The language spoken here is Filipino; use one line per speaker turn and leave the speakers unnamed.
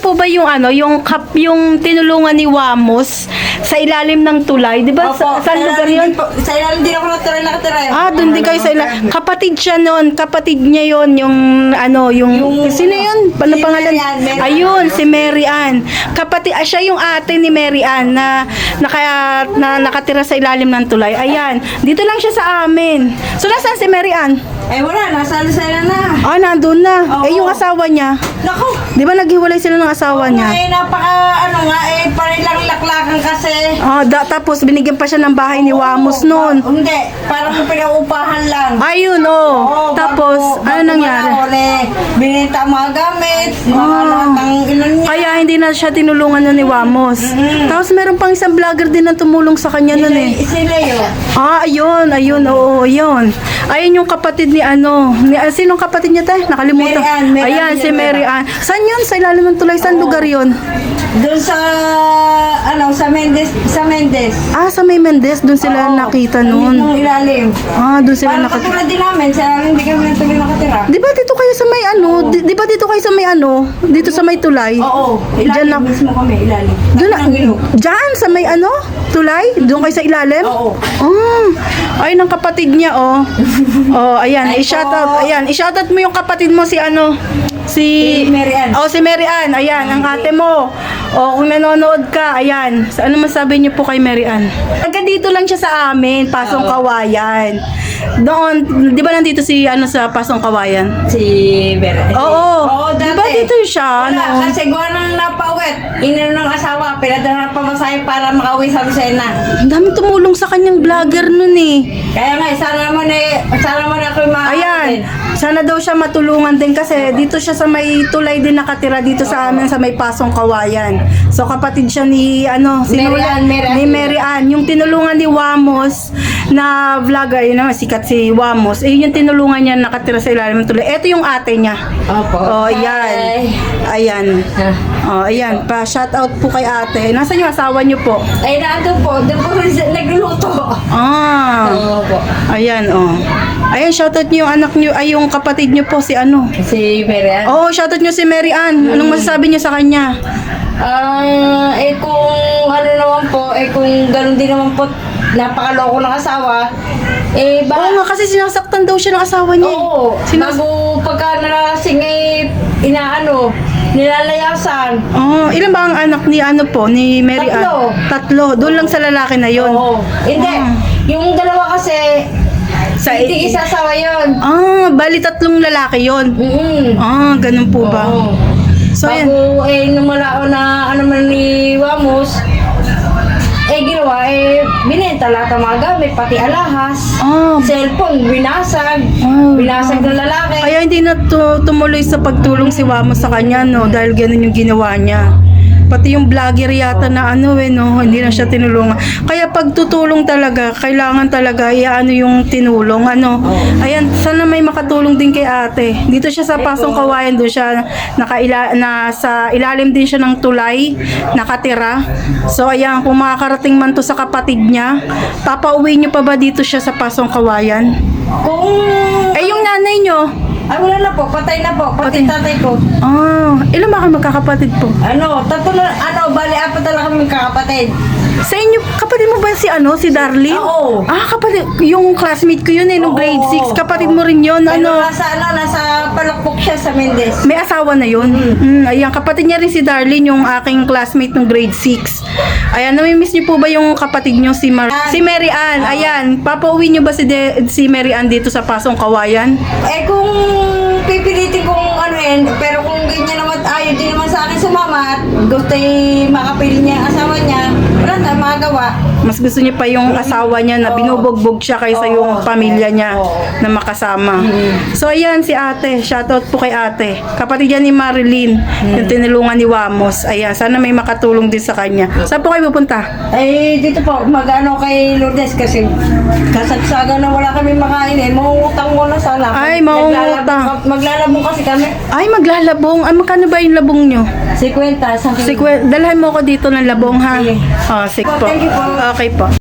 Po ba yung ano, yung kap, yung tinulungan ni Wamos sa ilalim ng tulay? Di ba? Sa, saan lugar yun?
Sa ilalim din ako natira nakatira. eh.
Ah, doon din kayo sa ilalim. Kapatid siya noon. Kapatid niya yon yung ano, yung,
Yung-
sino yun? Ano
si
pangalan?
Mary Ann, Mary Ann.
Ayun, si Mary Ann. Kapatid, ah, siya yung ate ni Mary Ann na, na, kaya, na nakatira sa ilalim ng tulay. Ayan, dito lang siya sa amin. So, nasaan si Mary Ann?
Eh wala, nasa Lucena na.
Ah, nandun na.
Oo.
Eh, yung asawa niya.
Naku.
Di ba naghiwalay sila ng asawa niya?
Eh, napaka, ano nga, eh, parilang laklakan kasi.
Ah, da, tapos binigyan pa siya ng bahay ni Wamos noon.
Oo, Hindi, parang pinaupahan lang.
Ayun, oh.
Oo,
tapos,
bago-
ano
bago
nangyari?
manahuli, binita mga gamit, mga
Ah.
lahat ng ilan niya.
Kaya hindi na siya tinulungan nun ni Wamos. Tapos meron pang isang vlogger din na tumulong sa kanya nun eh.
Si Leo.
Ah, ayun, ayun, oo, ayun. Ayun yung kapatid ni ano, ni, ah, sinong kapatid niya tayo? Nakalimutan.
Mary Ann, Mary
Ayan,
Ann
si. Mary Ann. Saan yun? Sa ilalim ng tulay? Saan lugar yun?
Doon sa, ano, sa Mendes, sa Mendes.
Ah, sa May Mendez, doon sila
Oo,
nakita noon.
mismong ilalim.
Ah, doon sila
Parang
nakita.
katulad din namin, sa hindi kami natuloy nakatira.
Di ba dito kayo sa may ano? Di, di ba dito kayo sa may ano? Dito sa may tulay?
Oo,
Diyan
ilalim
lang.
mismo kami, ilalim.
Doon na, dyan, sa may ano? Tulay? Doon kayo sa ilalim?
Oo.
Oh, ay, ng kapatid niya, oh. oh, ayan,
Ay
i-shoutout,
po.
ayan, i-shoutout mo yung kapatid mo si ano, si...
Si Mary Ann.
Oh, si Mary Ann, ayan, ang ate mo. Oh, kung nanonood ka, ayan, sa ano masabi niyo po kay Mary Ann? Taga dito lang siya sa amin, Pasong Kawayan. Doon, di ba nandito si ano sa Pasong Kawayan?
Si Vera.
Oo.
Oo,
Di
dati.
ba dito siya,
Wala,
ano?
kasi gawa nang napauwit. Inano ng asawa, pinadala ng pamasahe para makauwi sa Lucena.
Ang dami tumulong sa kanyang vlogger nun eh.
Kaya nga, sana naman eh, sana naman ako yung
Ayan, sana daw siya matulungan din kasi dito siya sa may tulay din nakatira dito sa amin sa may Pasong Kawayan. So kapatid siya ni ano, si
Mary Ann, Mary Ann.
ni Mary Ann, yung tinulungan ni Wamos na vlogger, yun naman sikat si Wamos. Eh yung tinulungan niya nakatira sa ilalim ng tulay. Ito yung ate niya.
Opo.
Oh, ayan. Ayan. Oh, ayan. Pa shout out po kay ate. Nasaan yung asawa niyo po?
Ay, naandun po, doon po rin siya nagluluto.
Ah.
Oo po.
Ayan, oh. Ayan, shoutout niyo yung anak niyo, ay yung kapatid niyo po, si ano.
Si Mary Ann.
Oo, oh, shoutout niyo si Mary Ann. Anong masasabi niyo sa kanya?
Ah, eh kung ano naman po, eh kung ganun din naman po, napakaloko ng asawa, eh
Oo
ba?
nga, kasi sinasaktan daw siya ng asawa niya. eh.
Oo,
Sinas-
bago pagka nalasing eh, inaano, nilalayasan.
Oh, ilan ba ang anak ni ano po, ni Mary
Tatlo.
Ann? Tatlo. Doon lang sa lalaki na yon.
Oo. Hindi,
Ah.
yung dalawa kasi,
Sa
hindi isa asawa yun.
Ah, bali tatlong lalaki yon.
Mm-mm.
Ah, ganun po ba?
Oo.
So.
Bago eh, numalaon na ano man ni Wamos, eh ginawa, eh, binenta lahat ng mga gamit, pati alahas.
Ah,
Cellphone, binasag.
Oh,
binasag ng lalaki.
Kaya hindi na tu- tumuloy sa pagtulong si Wamos sa kanya, no? Dahil ganun yung ginawa niya. Pati yung vlogger yata na ano eh, no? Hindi na siya tinulungan. Kaya pag tutulong talaga, kailangan talaga iaano yung tinulong, ano? Ayan, sana may makatulong din kay ate. Dito siya sa Pasong Kawayan, doon siya nakaila, na sa ilalim din siya ng tulay, nakatira. So ayan, kung makakarating man to sa kapatid niya, papauwi niyo pa ba dito siya sa Pasong Kawayan?
Kung,
Eh, yung nanay niyo,
ay wala na po, patay na po, pati
Patay.
tatay ko.
Ah, ilan ba kayo magkakapatid po?
Ano, tatlo na, ano, bali, apat na lang kami kakapatid.
Sa inyo, kapatid mo ba si ano, si Darlene?
Oo.
Ah, kapatid, yung classmate ko yun eh, nung
Oo.
grade 6. Kapatid mo rin yun,
Ano,
ano?
nasa, ano, nasa palakpok siya sa Mendez.
May asawa na yun. Mm, ayan, kapatid niya rin si Darlene, yung aking classmate nung grade 6. Ayan, namimiss niyo po ba yung kapatid niyo si Mar si Mary Ann? Ayan, papauwi niyo ba si, De- si Mary Ann dito sa Pasong Kawayan?
Eh kung pipilitin kong ano yan, pero kung ganyan naman ayaw din naman sa akin sumama at gusto makapili niya ang asawa niya, wala na magawa.
Mas gusto niya pa yung asawa niya na binubugbog siya kaysa
Oo.
yung pamilya niya
Oo.
na makasama. So ayan si ate, shoutout po kay ate. Kapatid yan ni Marilyn, yung tinulungan ni Wamos. Ayan, sana may makatulong din sa kanya. Saan po kayo pupunta?
Eh, dito po, mag-ano kay Lourdes kasi kasagsaga na wala kami makain eh. Mangungutang muna sana.
Ay, mangungutang.
Maglalabong- Maglalabong kasi kami.
Ay, maglalabong. Ay, magkano ba yung labong nyo?
Si Kwenta, sa
Si Kwe- dalhan mo ko dito ng labong ha.
Sige.
Oh, sige po.
Thank you po.
Okay po.